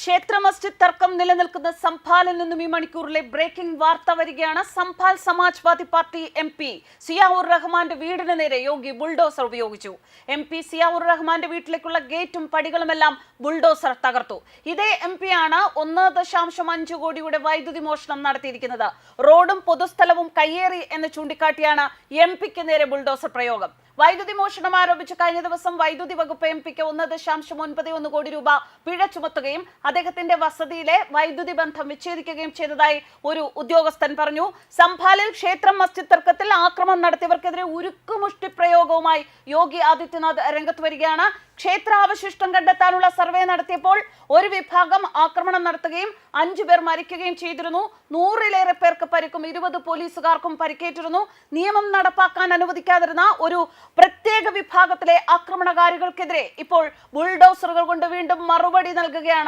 ക്ഷേത്ര മസ്ജിദ് തർക്കം നിലനിൽക്കുന്ന സംഭാലിൽ നിന്നും ഈ മണിക്കൂറിലെ ബ്രേക്കിംഗ് വാർത്ത വരികയാണ്. Sambhal Samajwadi party M P Ziaur റഹ്മാന്റെ വീടിന് നേരെ യോഗി ബുൾഡോസർ ഉപയോഗിച്ചു. എം പി സിയാവുർ റഹ്മാന്റെ വീട്ടിലേക്കുള്ള ഗേറ്റും പടികളുമെല്ലാം ബുൾഡോസർ തകർത്തു. ഇതേ എം പി ആണ് ഒന്ന് ദശാംശം അഞ്ച് കോടിയുടെ വൈദ്യുതി മോഷണം നടത്തിയിരിക്കുന്നത്. റോഡും പൊതുസ്ഥലവും കയ്യേറി എന്ന് ചൂണ്ടിക്കാട്ടിയാണ് എം പിക്ക് നേരെ ബുൾഡോസർ പ്രയോഗം. വൈദ്യുതി മോഷണം ആരോപിച്ച് കഴിഞ്ഞ ദിവസം വൈദ്യുതി വകുപ്പ് എം പിക്ക് ഒന്ന് ദശാംശം ഒൻപത് ഒന്ന് കോടി രൂപ പിഴ ചുമത്തുകയും അദ്ദേഹത്തിന്റെ വസതിയിലെ വൈദ്യുതി ബന്ധം വിച്ഛേദിക്കുകയും ചെയ്തതായി ഒരു ഉദ്യോഗസ്ഥൻ പറഞ്ഞു. സംഭാലിൽ ക്ഷേത്രം മസ്ജിദ് തർക്കത്തിൽ ആക്രമണം നടത്തിയവർക്കെതിരെ ഉരുക്കുമുഷ്ടി പ്രയോഗവുമായി യോഗി ആദിത്യനാഥ് രംഗത്ത് വരികയാണ്. ക്ഷേത്രാവശിഷ്ടം കണ്ടെത്താനുള്ള സർവേ നടത്തിയപ്പോൾ ഒരു വിഭാഗം ആക്രമണം നടത്തുകയും അഞ്ചു പേർ മരിക്കുകയും ചെയ്തിരുന്നു. നൂറിലേറെ പേർക്ക് പരിക്കും ഇരുപത് പോലീസുകാർക്കും പരിക്കേറ്റിരുന്നു. നിയമം നടപ്പാക്കാൻ അനുവദിക്കാതിരുന്ന ഒരു പ്രത്യേക വിഭാഗത്തിലെ ആക്രമണകാരികൾക്കെതിരെ ഇപ്പോൾ ബുൾഡോസറുകൾ കൊണ്ട് വീണ്ടും മറുപടി നൽകുകയാണ്.